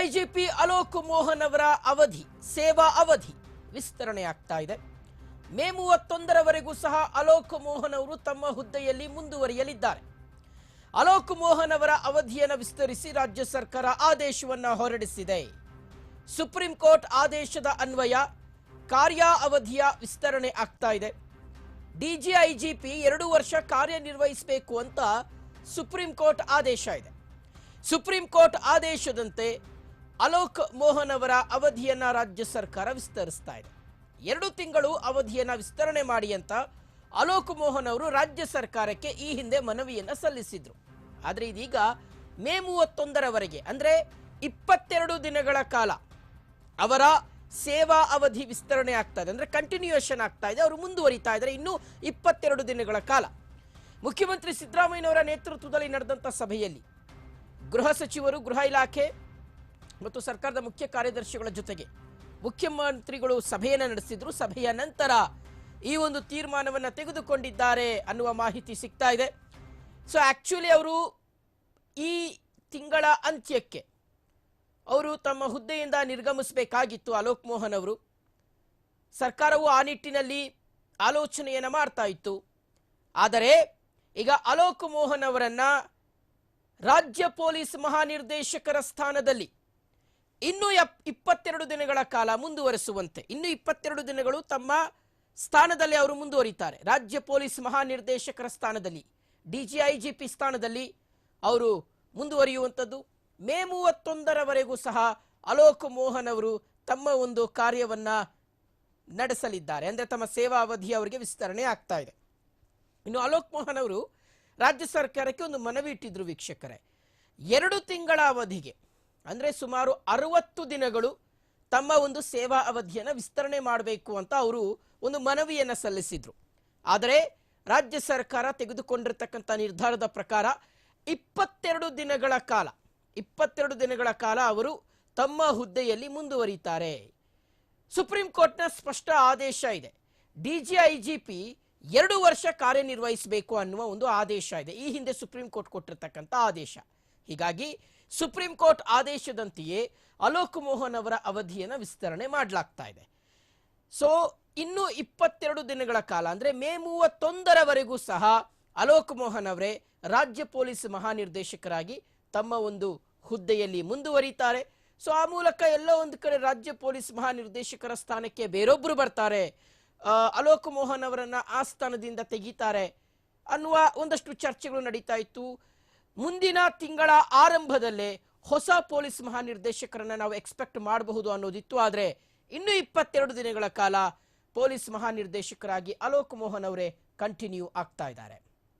DG IGP Alok Mohan ಅವರ ಅವಧಿ, ಸೇವಾ ಅವಧಿ ವಿಸ್ತರಣೆ ಆಗ್ತಾ ಇದೆ. ಮೇ ಮೂವತ್ತೊಂದರವರೆಗೂ ಸಹ ಅಲೋಕ್ ಮೋಹನ್ ಅವರು ತಮ್ಮ ಹುದ್ದೆಯಲ್ಲಿ ಮುಂದುವರಿಯಲಿದ್ದಾರೆ. ಅಲೋಕ್ ಮೋಹನ್ ಅವರ ಅವಧಿಯನ್ನು ವಿಸ್ತರಿಸಿ ರಾಜ್ಯ ಸರ್ಕಾರ ಆದೇಶವನ್ನು ಹೊರಡಿಸಿದೆ. ಸುಪ್ರೀಂ ಕೋರ್ಟ್ ಆದೇಶದ ಅನ್ವಯ ಕಾರ್ಯ ಅವಧಿಯ ವಿಸ್ತರಣೆ ಆಗ್ತಾ ಇದೆ. ಡಿಜಿಐಜಿಪಿ ಎರಡು ವರ್ಷ ಕಾರ್ಯನಿರ್ವಹಿಸಬೇಕು ಅಂತ ಸುಪ್ರೀಂ ಕೋರ್ಟ್ ಆದೇಶ ಇದೆ. ಸುಪ್ರೀಂ ಕೋರ್ಟ್ ಆದೇಶದಂತೆ ಅಲೋಕ್ ಮೋಹನ್ ಅವರ ಅವಧಿಯನ್ನು ರಾಜ್ಯ ಸರ್ಕಾರ ವಿಸ್ತರಿಸ್ತಾ ಇದೆ. ಎರಡು ತಿಂಗಳು ಅವಧಿಯನ್ನು ವಿಸ್ತರಣೆ ಮಾಡಿ ಅಂತ ಅಲೋಕ್ ಮೋಹನ್ ಅವರು ರಾಜ್ಯ ಸರ್ಕಾರಕ್ಕೆ ಈ ಹಿಂದೆ ಮನವಿಯನ್ನು ಸಲ್ಲಿಸಿದ್ರು. ಆದರೆ ಇದೀಗ ಮೇ ಮೂವತ್ತೊಂದರವರೆಗೆ, ಅಂದ್ರೆ ಇಪ್ಪತ್ತೆರಡು ದಿನಗಳ ಕಾಲ ಅವರ ಸೇವಾ ಅವಧಿ ವಿಸ್ತರಣೆ ಆಗ್ತಾ ಇದೆ. ಅಂದ್ರೆ ಕಂಟಿನ್ಯೂಯೇಷನ್ ಆಗ್ತಾ ಇದೆ. ಅವರು ಮುಂದುವರಿತಾ ಇದ್ದಾರೆ ಇನ್ನು ಇಪ್ಪತ್ತೆರಡು ದಿನಗಳ ಕಾಲ. ಮುಖ್ಯಮಂತ್ರಿ ಸಿದ್ದರಾಮಯ್ಯನವರ ನೇತೃತ್ವದಲ್ಲಿ ನಡೆದಂಥ ಸಭೆಯಲ್ಲಿ ಗೃಹ ಸಚಿವರು, ಗೃಹ ಇಲಾಖೆ ಮತ್ತು ಸರ್ಕಾರದ ಮುಖ್ಯ ಕಾರ್ಯದರ್ಶಿಗಳ ಜೊತೆಗೆ ಮುಖ್ಯಮಂತ್ರಿಗಳು ಸಭೆಯನ್ನು ನಡೆಸಿದ್ರು. ಸಭೆಯ ನಂತರ ಈ ಒಂದು ತೀರ್ಮಾನವನ್ನು ತೆಗೆದುಕೊಂಡಿದ್ದಾರೆ ಅನ್ನುವ ಮಾಹಿತಿ ಸಿಗ್ತಾ ಇದೆ. ಸೊ ಆಕ್ಚುಲಿ ಅವರು ಈ ತಿಂಗಳ ಅಂತ್ಯಕ್ಕೆ ಅವರು ತಮ್ಮ ಹುದ್ದೆಯಿಂದ ನಿರ್ಗಮಿಸಬೇಕಾಗಿತ್ತು ಅಲೋಕ್ ಮೋಹನ್ ಅವರು. ಸರ್ಕಾರವು ಆ ನಿಟ್ಟಿನಲ್ಲಿ ಆಲೋಚನೆಯನ್ನು ಮಾಡ್ತಾ ಇತ್ತು. ಆದರೆ ಈಗ ಅಲೋಕ್ ಮೋಹನ್ ಅವರನ್ನು ರಾಜ್ಯ ಪೊಲೀಸ್ ಮಹಾನಿರ್ದೇಶಕರ ಸ್ಥಾನದಲ್ಲಿ ಇನ್ನೂ ಇಪ್ಪತ್ತೆರಡು ದಿನಗಳ ಕಾಲ ಮುಂದುವರಿಸುವಂತೆ. ಇನ್ನು ಇಪ್ಪತ್ತೆರಡು ದಿನಗಳು ತಮ್ಮ ಸ್ಥಾನದಲ್ಲಿ ಅವರು ಮುಂದುವರಿತಾರೆ. ರಾಜ್ಯ ಪೊಲೀಸ್ ಮಹಾನಿರ್ದೇಶಕರ ಸ್ಥಾನದಲ್ಲಿ, ಡಿಜಿಐಜಿಪಿ ಸ್ಥಾನದಲ್ಲಿ ಅವರು ಮುಂದುವರಿಯುವಂಥದ್ದು. ಮೇ ಮೂವತ್ತೊಂದರವರೆಗೂ ಸಹ ಅಲೋಕ್ ಮೋಹನ್ ಅವರು ತಮ್ಮ ಒಂದು ಕಾರ್ಯವನ್ನ ನಡೆಸಲಿದ್ದಾರೆ. ಅಂದ್ರೆ ತಮ್ಮ ಸೇವಾ ಅವಧಿ ಅವರಿಗೆ ವಿಸ್ತರಣೆ ಆಗ್ತಾ ಇದೆ. ಇನ್ನು ಅಲೋಕ್ ಮೋಹನ್ ಅವರು ರಾಜ್ಯ ಸರ್ಕಾರಕ್ಕೆ ಒಂದು ಮನವಿ ಇಟ್ಟಿದ್ರು ವೀಕ್ಷಕರೇ. ಎರಡು ತಿಂಗಳ ಅವಧಿಗೆ ಅಂದ್ರೆ ಸುಮಾರು ಅರವತ್ತು ದಿನಗಳು ತಮ್ಮ ಒಂದು ಸೇವಾ ಅವಧಿಯನ್ನು ವಿಸ್ತರಣೆ ಮಾಡಬೇಕು ಅಂತ ಅವರು ಒಂದು ಮನವಿಯನ್ನು ಸಲ್ಲಿಸಿದರು. ಆದರೆ ರಾಜ್ಯ ಸರ್ಕಾರ ತೆಗೆದುಕೊಂಡಿರ್ತಕ್ಕಂಥ ನಿರ್ಧಾರದ ಪ್ರಕಾರ ಇಪ್ಪತ್ತೆರಡು ದಿನಗಳ ಕಾಲ, ಇಪ್ಪತ್ತೆರಡು ದಿನಗಳ ಕಾಲ ಅವರು ತಮ್ಮ ಹುದ್ದೆಯಲ್ಲಿ ಮುಂದುವರಿತಾರೆ. ಸುಪ್ರೀಂ ಕೋರ್ಟ್ನ ಸ್ಪಷ್ಟ ಆದೇಶ ಇದೆ. ಡಿಜಿಐಜಿಪಿ ಎರಡು ವರ್ಷ ಕಾರ್ಯನಿರ್ವಹಿಸಬೇಕು ಅನ್ನುವ ಒಂದು ಆದೇಶ ಇದೆ. ಈ ಹಿಂದೆ ಸುಪ್ರೀಂ ಕೋರ್ಟ್ ಕೊಟ್ಟಿರತಕ್ಕಂಥ ಆದೇಶ. ಹೀಗಾಗಿ ಸುಪ್ರೀಂ ಕೋರ್ಟ್ ಆದೇಶದಂತೆಯೇ ಅಲೋಕ್ ಮೋಹನ್ ಅವರ ಅವಧಿಯನ್ನು ವಿಸ್ತರಣೆ ಮಾಡಲಾಗ್ತಾ ಇದೆ. ಸೊ ಇನ್ನು ಇಪ್ಪತ್ತೆರಡು ದಿನಗಳ ಕಾಲ, ಅಂದರೆ ಮೇ ಮೂವತ್ತೊಂದರವರೆಗೂ ಸಹ ಅಲೋಕ್ ಮೋಹನ್ ಅವರೇ ರಾಜ್ಯ ಪೊಲೀಸ್ ಮಹಾನಿರ್ದೇಶಕರಾಗಿ ತಮ್ಮ ಒಂದು ಹುದ್ದೆಯಲ್ಲಿ ಮುಂದುವರಿತಾರೆ. ಸೊ ಆ ಮೂಲಕ ಎಲ್ಲ ಒಂದು ಕಡೆ ರಾಜ್ಯ ಪೊಲೀಸ್ ಮಹಾನಿರ್ದೇಶಕರ ಸ್ಥಾನಕ್ಕೆ ಬೇರೊಬ್ಬರು ಬರ್ತಾರೆ. ಅಲೋಕ್ ಮೋಹನ್ ಅವರನ್ನು ಆ ಸ್ಥಾನದಿಂದ ತೆಗಿತಾರೆ ಅನ್ನುವ ಒಂದಷ್ಟು ಚರ್ಚೆಗಳು ನಡೀತಾ ಇತ್ತು. ಮುಂದಿನ ತಿಂಗಳ ಆರಂಭದಲ್ಲೇ ಹೊಸ ಪೊಲೀಸ್ ಮಹಾನಿರ್ದೇಶಕರನ್ನ ನಾವು ಎಕ್ಸ್ಪೆಕ್ಟ್ ಮಾಡಬಹುದು ಅನ್ನೋದಿತ್ತು. ಆದರೆ ಇನ್ನು ಇಪ್ಪತ್ತೆರಡು ದಿನಗಳ ಕಾಲ ಪೊಲೀಸ್ ಮಹಾನಿರ್ದೇಶಕರಾಗಿ ಅಲೋಕ್ ಮೋಹನ್ ಅವರೇ ಕಂಟಿನ್ಯೂ ಆಗ್ತಾ ಇದ್ದಾರೆ.